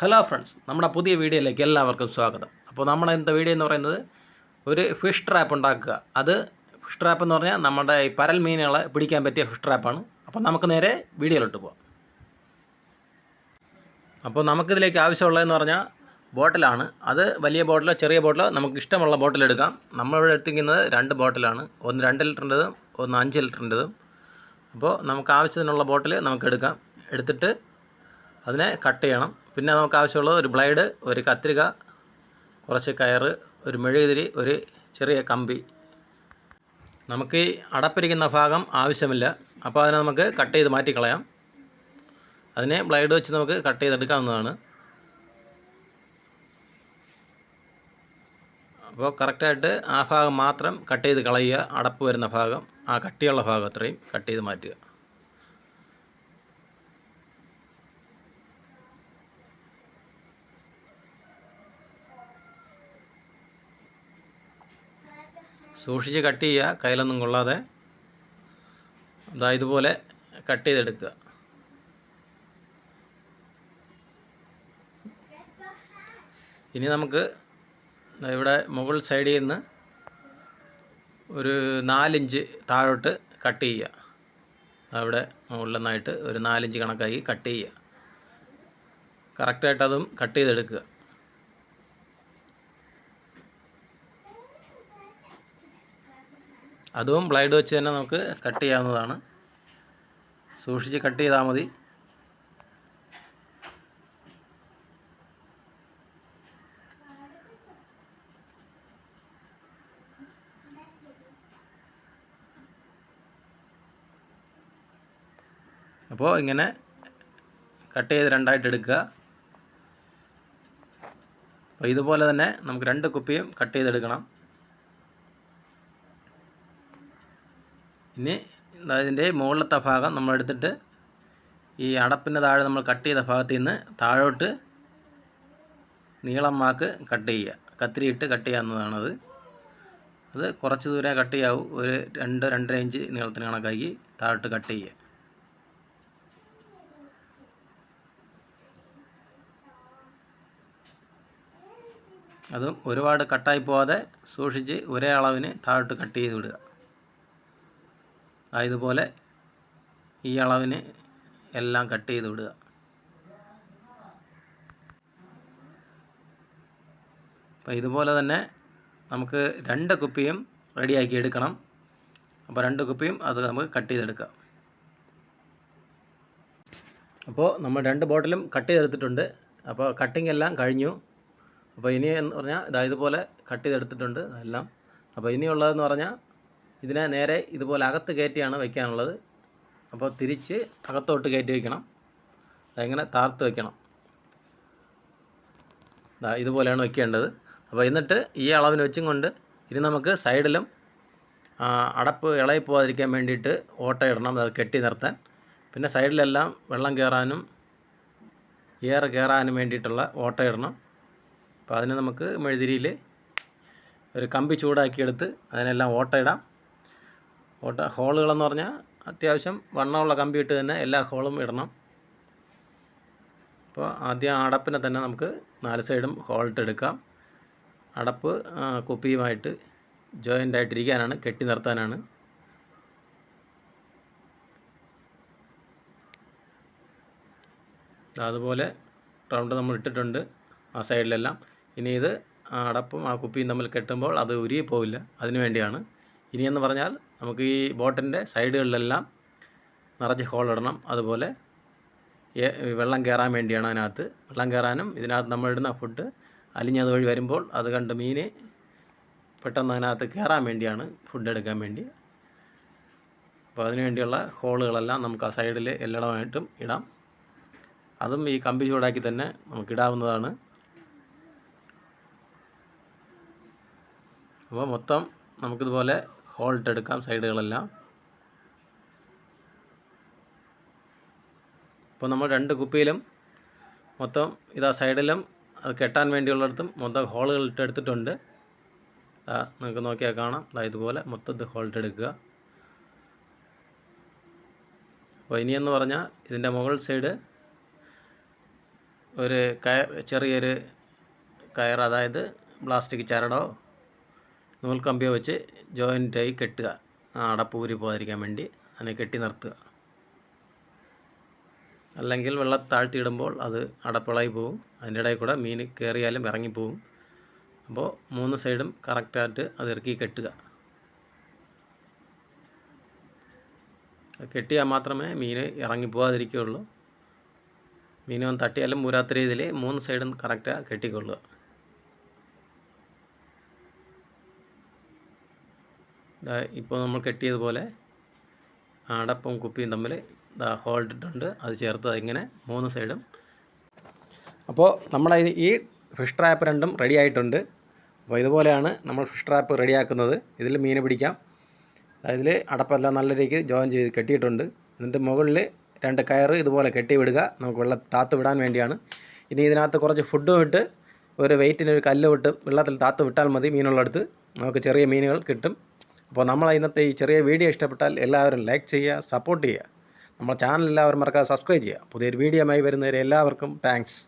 Hello friends നമ്മുടെ പുതിയ വീഡിയോയിലേക്ക് എല്ലാവർക്കും സ്വാഗതം. അപ്പോൾ നമ്മുടെ ഇന്നത്തെ വീഡിയോ എന്ന് പറയുന്നത് ഒരു ഫിഷ് ട്രാപ്പ് ഉണ്ടാക്കുക. അത് ഫിഷ് ട്രാപ്പ് എന്ന് പറഞ്ഞാൽ നമ്മുടെ ഈ പരൽ മീനുകളെ പിടിക്കാൻ പറ്റിയ ഫിഷ് ട്രാപ്പാണ് അപ്പോൾ നമുക്ക് നേരെ വീഡിയോയിലോട്ട് പോവാം. അപ്പോൾ നമുക്കിതിലേക്ക് ആവശ്യമുള്ളതെന്ന് പറഞ്ഞാൽ ബോട്ടിലാണ്. അത് വലിയ ബോട്ടിലോ ചെറിയ ബോട്ടിലോ നമുക്ക് ഇഷ്ടമുള്ള ബോട്ടിൽ എടുക്കാം. നമ്മളിവിടെ എടുത്തിരിക്കുന്നത് രണ്ട് ബോട്ടിലാണ്. ഒന്ന് രണ്ട് ലിറ്ററിന്റെതും ഒന്ന് അഞ്ച് ലിറ്ററിന്റെതും. അപ്പോൾ നമുക്ക് ആവശ്യത്തിനുള്ള ബോട്ടിൽ നമുക്ക് എടുക്കാം. എടുത്തിട്ട് അതിനെ കട്ട് ചെയ്യണം. പിന്നെ നമുക്ക് ആവശ്യമുള്ളത് ഒരു ബ്ലേഡ് ഒരു കത്രിക കുറച്ച് കയറ് ഒരു മെഴുകുതിരി ഒരു ചെറിയ കമ്പി. നമുക്ക് ഈ അടപ്പിരിക്കുന്ന ഭാഗം ആവശ്യമില്ല. അപ്പോൾ അതിനെ നമുക്ക് കട്ട് ചെയ്ത് മാറ്റിക്കളയാം. അതിനെ ബ്ലേഡ് വെച്ച് നമുക്ക് കട്ട് ചെയ്തെടുക്കാവുന്നതാണ്. അപ്പോൾ കറക്റ്റായിട്ട് ആ ഭാഗം മാത്രം കട്ട് ചെയ്ത് കളയുക. അടപ്പ് വരുന്ന ഭാഗം ആ കട്ടിയുള്ള ഭാഗം അത്രയും കട്ട് ചെയ്ത് മാറ്റുക. സൂക്ഷിച്ച് കട്ട് ചെയ്യുക. കയ്യിലൊന്നും കൊള്ളാതെ അതാ ഇതുപോലെ കട്ട് ചെയ്തെടുക്കുക. ഇനി നമുക്ക് ഇവിടെ മുകൾ സൈഡിൽ നിന്ന് ഒരു നാലിഞ്ച് താഴോട്ട് കട്ട് ചെയ്യുക. അവിടെ മുകളിൽ നിന്നായിട്ട് ഒരു നാലിഞ്ച് കണക്കാക്കി കട്ട് ചെയ്യുക. കറക്റ്റായിട്ട് അതും കട്ട് ചെയ്തെടുക്കുക. അതും ബ്ലൈഡ് വെച്ച് തന്നെ നമുക്ക് കട്ട് ചെയ്യാവുന്നതാണ്. സൂക്ഷിച്ച് കട്ട് ചെയ്താൽ മതി. അപ്പോൾ ഇങ്ങനെ കട്ട് ചെയ്ത് രണ്ടായിട്ട് എടുക്കുക. അപ്പോൾ ഇതുപോലെ തന്നെ നമുക്ക് രണ്ട് കുപ്പിയും കട്ട് ചെയ്തെടുക്കണം. ഇനി ഇതിന്റെ മുകളിലത്തെ ഭാഗം നമ്മൾ എടുത്തിട്ട് ഈ അടപ്പിന്റെ താഴെ നമ്മൾ കട്ട് ചെയ്ത ഭാഗത്ത് നിന്ന് താഴോട്ട് നീളം മാക്ക് കട്ട് ചെയ്യുക. കത്തിരിയിട്ട് കട്ട് ചെയ്യാവുന്നതാണത്. അത് കുറച്ച് ദൂരം കട്ട് ചെയ്യാവൂ. ഒരു രണ്ട് രണ്ടര ഇഞ്ച് നീളത്തിന് കണക്കാക്കി താഴോട്ട് കട്ട് ചെയ്യുക. അതും ഒരുപാട് കട്ടായി പോവാതെ സൂക്ഷിച്ച് ഒരേ അളവിന് താഴോട്ട് കട്ട് ചെയ്ത് വിടുക. ഇതുപോലെ ഈ അളവിന് എല്ലാം കട്ട് ചെയ്ത് വിടുക. അപ്പോൾ ഇതുപോലെ തന്നെ നമുക്ക് രണ്ട് കുപ്പിയും റെഡിയാക്കി എടുക്കണം. അപ്പോൾ രണ്ട് കുപ്പിയും അത് നമുക്ക് കട്ട് ചെയ്തെടുക്കാം. അപ്പോൾ നമ്മൾ രണ്ട് ബോട്ടിലും കട്ട് ചെയ്തെടുത്തിട്ടുണ്ട്. അപ്പോൾ കട്ടിംഗ് എല്ലാം കഴിഞ്ഞു. അപ്പോൾ ഇനി എന്ന് പറഞ്ഞാൽ ഇതാ ഇതുപോലെ കട്ട് ചെയ്തെടുത്തിട്ടുണ്ട് എല്ലാം. അപ്പോൾ ഇനിയുള്ളതെന്ന് പറഞ്ഞാൽ ഇതിനെ നേരെ ഇതുപോലെ അകത്ത് കയറ്റിയാണ് വയ്ക്കാനുള്ളത് അപ്പോൾ തിരിച്ച് അകത്തോട്ട് കയറ്റി വയ്ക്കണം അതെങ്ങനെ താർത്ത് വയ്ക്കണം ഇതുപോലെയാണ് വയ്ക്കേണ്ടത് അപ്പോൾ എന്നിട്ട് ഈ അളവിന് വെച്ചും കൊണ്ട് ഇനി നമുക്ക് സൈഡിലും അടപ്പ് ഇളകി പോകാതിരിക്കാൻ വേണ്ടിയിട്ട് ഓട്ട ഇടണം. അത് കെട്ടി നിർത്താൻ. പിന്നെ സൈഡിലെല്ലാം വെള്ളം കയറാനും എയർ കയറാനും വേണ്ടിയിട്ടുള്ള ഓട്ട ഇടണം. അപ്പോൾ അതിന് നമുക്ക് മെഴുതിരിയിൽ ഒരു കമ്പി ചൂടാക്കിയെടുത്ത് അതിനെല്ലാം ഓട്ട ഇടാം. ഓട്ട ഹോളുകളെന്ന് പറഞ്ഞാൽ അത്യാവശ്യം വണ്ണമുള്ള കമ്പി ഇട്ട് തന്നെ എല്ലാ ഹോളും ഇടണം. അപ്പോൾ ആദ്യം അടപ്പിനെ തന്നെ നമുക്ക് നാല് സൈഡും ഹോളിട്ടെടുക്കാം അടപ്പ് കുപ്പിയുമായിട്ട് ജോയിന്റ് ആയിട്ടിരിക്കാനാണ് കെട്ടി നിർത്താനാണ്. അതുപോലെ റൗണ്ട് നമ്മൾ ഇട്ടിട്ടുണ്ട് ആ സൈഡിലെല്ലാം. ഇനി ഇത് അടപ്പും ആ കുപ്പിയും തമ്മിൽ കെട്ടുമ്പോൾ അത് ഉരുകി പോവില്ല. അതിനു വേണ്ടിയാണ് ഇനിയെന്ന് പറഞ്ഞാൽ നമുക്ക് ഈ ബോട്ടിന്റെ സൈഡുകളിലെല്ലാം നിറച്ച് ഇടണം. അതുപോലെ വെള്ളം കയറാൻ വേണ്ടിയാണ് അതിനകത്ത്. വെള്ളം കയറാനും ഇതിനകത്ത് നമ്മൾ ഇടുന്ന ഫുഡ് അലിഞ്ഞത് വഴി വരുമ്പോൾ അത് കണ്ട് മീന് പെട്ടെന്ന് അതിനകത്ത് കയറാൻ വേണ്ടിയാണ് ഫുഡ് എടുക്കാൻ വേണ്ടി. അപ്പോൾ അതിനു വേണ്ടിയുള്ള ഹോളുകളെല്ലാം നമുക്ക് ആ സൈഡിൽ എല്ലായിടമായിട്ടും ഇടാം. അതും ഈ കമ്പി ചൂടാക്കി തന്നെ നമുക്ക് ഇടാവുന്നതാണ്. അപ്പോൾ മൊത്തം നമുക്കിതുപോലെ ഹോൾട്ട് എടുക്കാം സൈഡുകളെല്ലാം. അപ്പോൾ നമ്മൾ രണ്ട് കുപ്പിയിലും മൊത്തം ഇതാ സൈഡിലും അത് കെട്ടാൻ വേണ്ടിയുള്ളിടത്തും മൊത്തം ഹോളുകൾ ഇട്ടെടുത്തിട്ടുണ്ട് നിങ്ങൾക്ക് നോക്കിയാൽ കാണാം. അതായത് ഇതുപോലെ മൊത്തത്തിൽ ഹോൾട്ട് എടുക്കുക. അപ്പോൾ ഇനിയെന്ന് പറഞ്ഞാൽ ഇതിന്റെ മുകൾ സൈഡ് ഒരു കയർ ചെറിയൊരു കയർ അതായത് പ്ലാസ്റ്റിക് ചരടോ നൂൽക്കമ്പിയോ വെച്ച് ജോയിന്റായി കെട്ടുക. അടപ്പ് ഊരി പോകാതിരിക്കാൻ വേണ്ടി അതിനെ കെട്ടി നിർത്തുക. അല്ലെങ്കിൽ വെള്ളം താഴ്ത്തിയിടുമ്പോൾ അത് അടപ്പളായി പോവും. അതിന്റെ ഇടയിൽ കൂടെ മീൻ കയറിയാലും ഇറങ്ങിപ്പോവും. അപ്പോൾ മൂന്ന് സൈഡും കറക്റ്റായിട്ട് അത് ഇറക്കി കെട്ടുക. കെട്ടിയാൽ മാത്രമേ മീൻ ഇറങ്ങി വന്ന് തട്ടിയാലും മൂരാത്ത രീതിയിൽ മൂന്ന് സൈഡും കറക്റ്റാണ് കെട്ടിക്കൊള്ളുക. ഇപ്പോൾ നമ്മൾ കെട്ടിയതുപോലെ അടപ്പും കുപ്പിയും തമ്മിൽ ദാ ഹോൾഡ് ഇട്ടുണ്ട് അത് ചേർത്ത് ഇങ്ങനെ മൂന്ന് സൈഡും. അപ്പോൾ നമ്മുടെ ഈ ഫിഷ് ട്രാപ്പ് രണ്ടും റെഡി ആയിട്ടുണ്ട്. അപ്പോൾ ഇതുപോലെയാണ് നമ്മൾ ഫിഷ് ട്രാപ്പ് റെഡിയാക്കുന്നത് ഇതിൽ മീൻ പിടിക്കാം. അതിൽ അടപ്പെല്ലാം നല്ല രീതിക്ക് ജോയിൻ ചെയ്ത് കെട്ടിയിട്ടുണ്ട്. എന്നിട്ട് മുകളിൽ രണ്ട് കയറ് ഇതുപോലെ കെട്ടി വിടുക. നമുക്ക് വെള്ളം താത്ത് വിടാൻ വേണ്ടിയാണ്. ഇനി ഇതിനകത്ത് കുറച്ച് ഫുഡും ഇട്ട് ഒരു വെയിറ്റിന് ഒരു കല്ല് വിട്ട് വെള്ളത്തിൽ താത്ത് വിട്ടാൽ മതി മീനുള്ളടുത്ത്. നമുക്ക് ചെറിയ മീനുകൾ കിട്ടും. അപ്പോൾ നമ്മൾ ഇന്നത്തെ ഈ ചെറിയ വീഡിയോ ഇഷ്ടപ്പെട്ടാൽ എല്ലാവരും ലൈക്ക് ചെയ്യുക സപ്പോർട്ട് ചെയ്യുക. നമ്മളെ ചാനൽ എല്ലാവരും മറക്കാതെ സബ്സ്ക്രൈബ് ചെയ്യുക. പുതിയൊരു വീഡിയോ വീഡിയോയുമായി വരുന്നവരെ എല്ലാവർക്കും താങ്ക്സ്